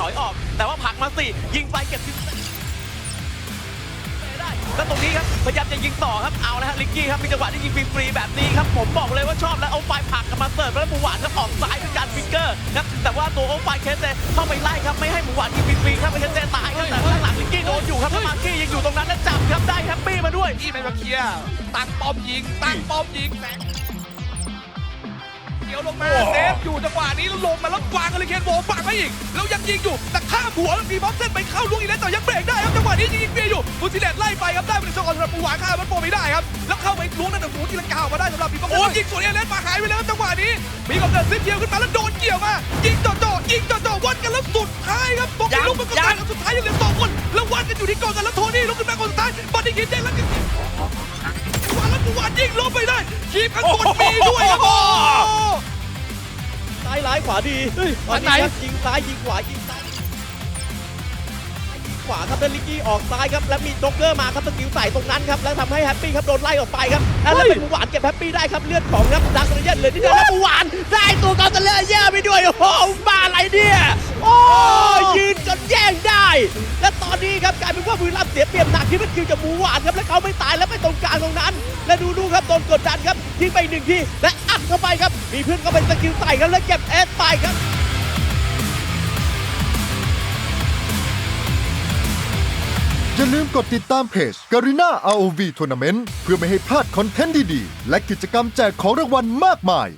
ถอยออก แต่ว่าผักมาสี่ยิงไปเก็บทิศได้แล้วตรงนี้ครับพยายามจะยิงต่อครับเอาแล้วฮะลิกกี้ครับมีจังหวะที่ยิงฟรีๆแบบนี้ครับผมบอกเลยว่าชอบแล้วเอาไฟผักกับมาเสิร์ฟแล้วหมูหวานก็ออกซ้ายด้วยการฟิกเกอร์ครับแต่ว่าตัวโอไฟเคสเซเข้าไปไล่ครับไม่ให้หมูหวานยิงฟรีๆครับเคสเซตายครับแต่ข้างหลังลิกกี้โดนอยู่ครับแล้วมาร์กี้ยังอยู่ตรงนั้นแล้วจับครับได้แฮปปี้มาด้วยที่เป็นมาเคียตั้งป้อมยิงตั้งป้อมยิงแสง เดี๋ยวลงมาเซฟอยู่จังหวะนี้แล้วลงมาแล้ววางกันเลยเคนโบฝังไว้อีกแล้วยังยิงอยู่แต่ข้ามหัวแล้วมีบ็อกเซนไปเข้าลูกอีกแล้วแต่ยังเบรกได้ครับจังหวะนี้ยิงยิงฟรีอยู่มูซิเลตไล่ไปครับได้เป็นช็อตสำหรับปูหวานข้ามมันโปไม่ได้ครับแล้วเข้าไปล้วงนั่นแต่หูที่ลังกาออกมาได้สำหรับมีบ็อกเซนยิงสวนเอเลนมาหายไปแล้วครับจังหวะนี้มีกับเดินซิปเดียวขึ้นมาแล้วโดนเกี่ยวมายิงจ่อๆยิงจ่อๆวัดกันแล้วสุดท้ายครับตรงนี้ลูกมันก็ตายครับสุดท้ายยังเหลือสองคนแล้ววัดกันอยู่ที่กองกันแล้วโทนี่ลุกขึ้นมาคนสุดท้ายบอลที่กินได้แล้ววานแล้วกูวานยิงลงไปได้คีบข้างบนมีด้วยครับ ซ้ายร้ายขวาดีเฮ้ยตอนอันไหนนี้ครับยิงซ้ายยิงขวายิงซ้ายยิงขวาครับแล้วลิกกี้ออกซ้ายครับแล้วมีจ็อกเกอร์มาครับสกิลใส่ตรงนั้นครับแล้วทำให้แฮปปี้ครับโดนไล่ออกไปครับแล้วเป็นหมูหวานเก็บแฮปปี้ได้ครับเลือดของครับดักเรเยนเลยที่เดียวแล้วหมูหวานได้ตัวกอลเตเลเยอร์ไปด้วยโอ้โห และตอนนี้ครับกลายเป็นว่าบุรีรัมย์เสียเปรียบหนักที่มันคิวจากหมูหวานครับแล้วเขาไม่ตายแล้วไปตรงกลางตรงนั้น และดูดูครับโดนกดดันครับยิงไปหนึ่งทีและอัดเข้าไปครับมีเพื่อนก็เป็นสกิลใส่ครับแล้วเก็บเอสไปครับอย่าลืมกดติดตามเพจ Garena ROV Tournament เพื่อไม่ให้พลาดคอนเทนต์ดีๆ และกิจกรรมแจกของรางวัลมากมาย